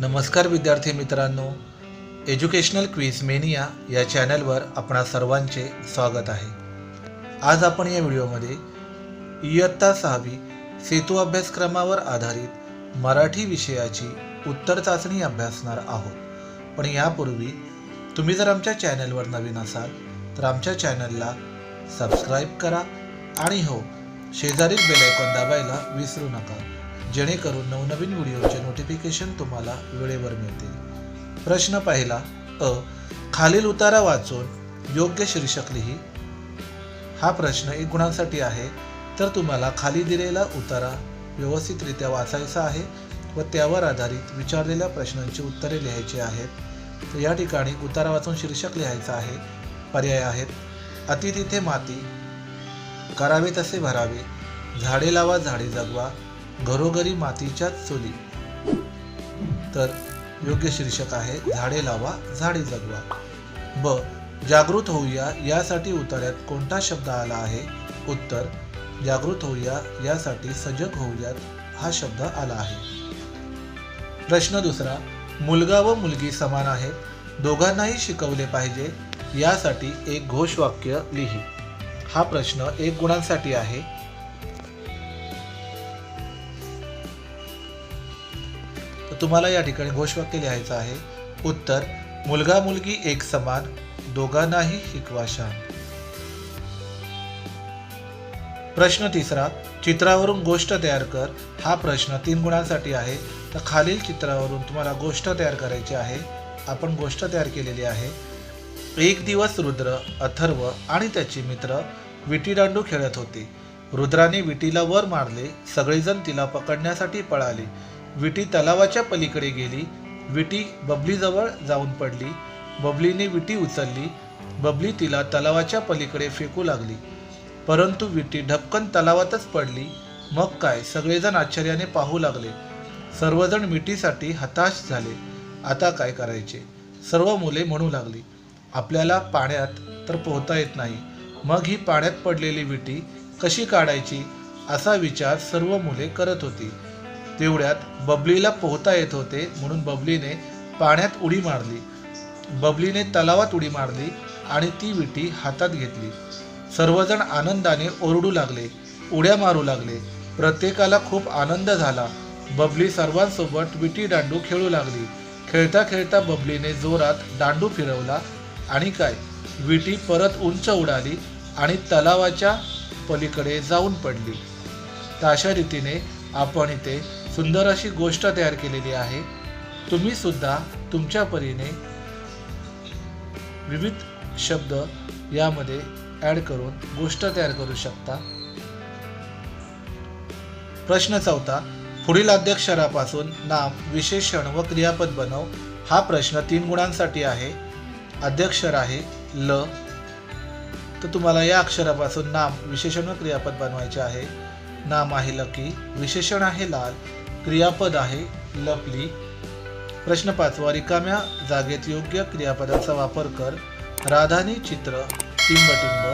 नमस्कार विद्यार्थी मित्रांनो एज्युकेशनल क्विझ मेनिया या चॅनलवर आपणा सर्वांचे स्वागत आहे. आज आपण या व्हिडिओमध्ये इयत्ता सहावी सेतू अभ्यासक्रमावर आधारित मराठी विषयाची उत्तर चाचणी अभ्यासणार आहोत. पण यापूर्वी तुम्ही जर आमच्या चॅनलवर नवीन असाल तर आमच्या चॅनलला सबस्क्राईब करा आणि हो शेजारील बेलायकॉन दाबायला विसरू नका. जेणेकरून नवनवीन व्हिडिओचे नोटिफिकेशन तुम्हाला वेळेवर मिळतील. प्रश्न पाहिला अ खालील उतारा वाचून योग्य शीर्षक लिही. हा प्रश्न एक गुणांसाठी आहे तर तुम्हाला खाली दिलेला उतारा व्यवस्थितरित्या वाचायचा आहे व त्यावर आधारित विचारलेल्या प्रश्नांची उत्तरे लिहायची आहेत. तर या ठिकाणी उतारा वाचून शीर्षक लिहायचं आहे पर्याय आहेत. अति तिथे माती करावे तसे भरावे झाडे लावा झाडे जगवा घरोघरी मातीच्याच चुली. तर योग्य शीर्षक आहे झाडे लावा झाडे जगवा. ब. जागृत होऊया यासाठी उतार्यात कोणता शब्द आला आहे? उत्तर जागृत होऊया यासाठी सजग होऊयात हा शब्द आला आहे. प्रश्न दुसरा मुलगा व मुलगी समान आहेत दोघांनाही शिकवले पाहिजे यासाठी एक घोषवाक्य लिही. हा प्रश्न एक गुणांसाठी आहे तर तुम्हाला या ठिकाणी घोषवाक्य लिहायचं आहे उत्तर मुलगा मुलगी एक समान दोघांनाही शिकवा प्रश्न तिसरा चित्रावरून गोष्ट तयार कर हा प्रश्न तीन गुणांसाठी आहे. तर खालील चित्रावरून तुम्हाला गोष्ट तयार करायची आहे. आपण गोष्ट तयार केलेली आहे. एक दिवस रुद्र अथर्व आणि त्याचे मित्र विटीदांडू खेळत होते. रुद्राने विटीला वर मारले. सगळेजण तिला पकडण्यासाठी पळाले. विटी तलावाच्या पलीकडे गेली विटी बबलीजवळ जाऊन पडली बबलीने विटी उचलली बबली तिला तलावाच्या पलीकडे फेकू लागली. परंतु विटी ढपकन तलावातच पडली. मग काय सगळेजण आश्चर्याने पाहू लागले. सर्वजण मिठीसाठी हताश झाले. आता काय करायचे? सर्व मुले म्हणू लागली आपल्याला पाण्यात तर पोहता येत नाही. मग ही पाण्यात पडलेली विटी कशी काढायची? असा विचार सर्व मुले करत होती. तेवढ्यात बबलीला पोहता येत होते म्हणून बबलीने पाण्यात उडी मारली. बबलीने तलावात उडी मारली आणि ती विटी हातात घेतली. सर्वजण आनंदाने ओरडू लागले उड्या मारू लागले. प्रत्येकाला खूप आनंद झाला. बबली सर्वांसोबत विटी दांडू खेळू लागली. खेळता खेळता बबलीने जोरात दांडू फिरवला. आणि काय विटी परत उंच उडाली आणि तलावाच्या पलीकडे जाऊन पडली. तशा रीतीने आपण इथे सुंदर अशी गोष्ट तयार केलेली आहे. तुम्ही सुद्धा तुमच्या परीने विविध शब्द यामध्ये ॲड करून गोष्ट तयार करू शकता. प्रश्न चौथा पुढील अध्यक्षरापासून नाम विशेषण व क्रियापद बनव. हा प्रश्न तीन गुणांसाठी आहे. अध्यक्षर आहे ल. तर तुम्हाला या अक्षरापासून नाम विशेषण व क्रियापद बनवायचे आहे. नाम आहे लकी विशेषण आहे लाल. क्रियापद आहे लपली. प्रश्न पाचवा रिकाम्या जागेत योग्य क्रियापदाचा वापर कर. राधानी चित्र टिंबटिंब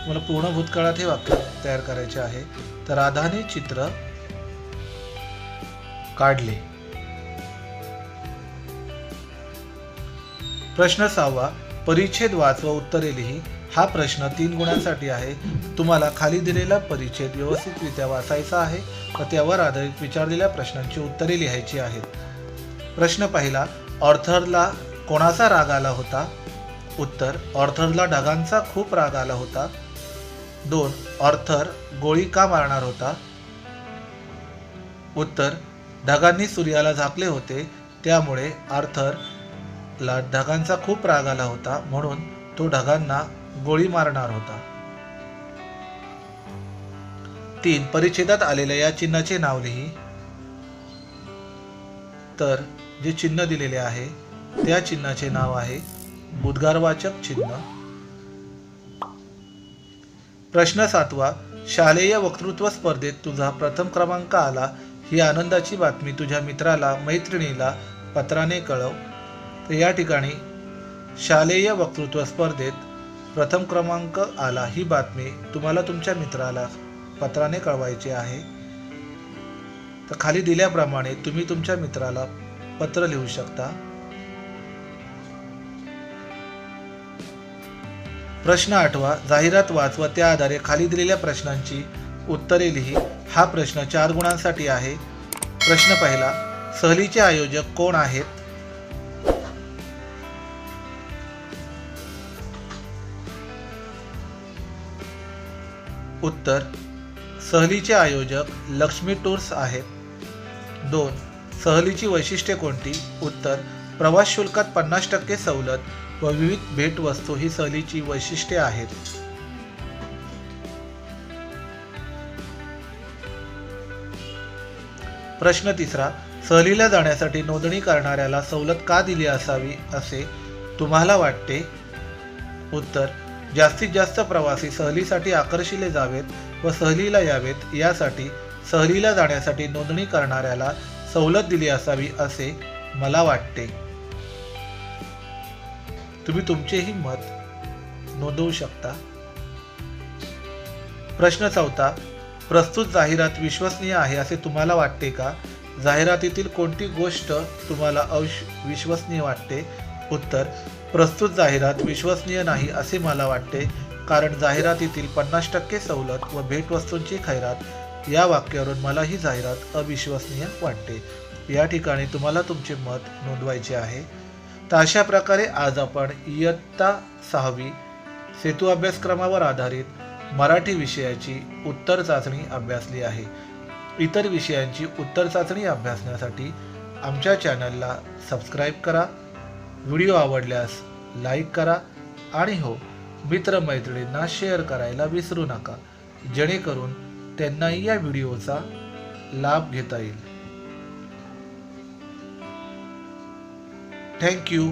तुम्हाला पूर्ण भूतकाळात हे वाक्य तयार करायचे आहे. तर राधाने चित्र काढले. प्रश्न सहावा परिच्छेद वाचवा उत्तरे लिही. हा प्रश्न तीन गुणांसाठी आहे. तुम्हाला खाली दिलेला परिच्छेद व्यवस्थितरित्या वाचायचा आहे व त्यावर आधारित विचारलेल्या प्रश्नांची उत्तरे लिहायची आहेत. प्रश्न पहिला ऑर्थरला कोणाचा राग आला होता? उत्तर ऑर्थरला ढगांचा खूप राग आला होता. दोन ऑर्थर गोळी का मारणार होता? उत्तर ढगांनी सूर्याला झाकले होते त्यामुळे आर्थरला ढगांचा खूप राग आला होता म्हणून तो ढगांना गोळी मारणार होता. तीन परिच्छेदात आलेल्या या चिन्हाचे नाव लिही. तर जे चिन्ह दिलेले आहे त्या चिन्हाचे नाव आहे उद्गारवाचक चिन्ह. प्रश्न सातवा शालेय वक्तृत्व स्पर्धेत तुझा प्रथम क्रमांक आला ही आनंदाची बातमी तुझ्या मित्राला मैत्रिणीला पत्राने कळव. तर या ठिकाणी शालेय वक्तृत्व स्पर्धेत प्रथम क्रमांक आला ही बातमी तुम्हाला तुमच्या मित्राला पत्राने कळवायची आहे. तर खाली दिल्याप्रमाणे तुम्ही तुमच्या मित्राला पत्र लिहू शकता. प्रश्न आठवा जाहिरात वाचवा त्या आधारे खाली दिलेल्या प्रश्नांची उत्तरे लिही. हा प्रश्न चार गुणांसाठी आहे. प्रश्न पहिला सहलीचे आयोजक कोण आहेत? उत्तर सहलीचे आयोजक लक्ष्मी टूर्स आहेत. दोन सहलीची वैशिष्ट्ये कोणती? उत्तर प्रवास शुल्कात पन्नास टक्के सवलत व विविध भेटवस्तू ही सहलीची वैशिष्ट्ये आहेत. प्रश्न तिसरा सहलीला जाण्यासाठी नोंदणी करणाऱ्याला सवलत का दिली असावी असे तुम्हाला वाटते? उत्तर जास्तीत जास्त प्रवासी सहलीसाठी आकर्षिले जावेत व सहलीला यावेत यासाठी सहलीला जाण्यासाठी नोंदणी करणाऱ्याला सवलत दिली असावी असे मला वाटते. तुम्ही तुमचेही मत नोंदवू शकता. प्रश्न चौथा प्रस्तुत जाहिरात विश्वसनीय आहे असे तुम्हाला वाटते का? जाहिरातीतील कोणती गोष्ट तुम्हाला अविश विश्वसनीय वाटते? उत्तर प्रस्तुत जाहिरात विश्वसनीय नाही असे मला वाटते कारण जाहिरातीतील पन्नास टक्के सवलत व भेटवस्तूंची खैरात या वाक्यावरून मला ही जाहिरात अविश्वसनीय वाटते. या ठिकाणी तुम्हाला तुमचे मत नोंदवायचे आहे. तर अशा प्रकारे आज आपण इयत्ता सहावी सेतू अभ्यासक्रमावर आधारित मराठी विषयाची उत्तर चाचणी अभ्यासली आहे. इतर विषयांची उत्तर चाचणी अभ्यासण्यासाठी आमच्या चॅनलला सबस्क्राईब करा व्हिडिओ आवडल्यास लाईक करा आणि हो मित्रमैत्रिणींना शेअर करायला विसरू नका. जेणेकरून त्यांनाही या व्हिडिओचा लाभ घेता येईल. थँक्यू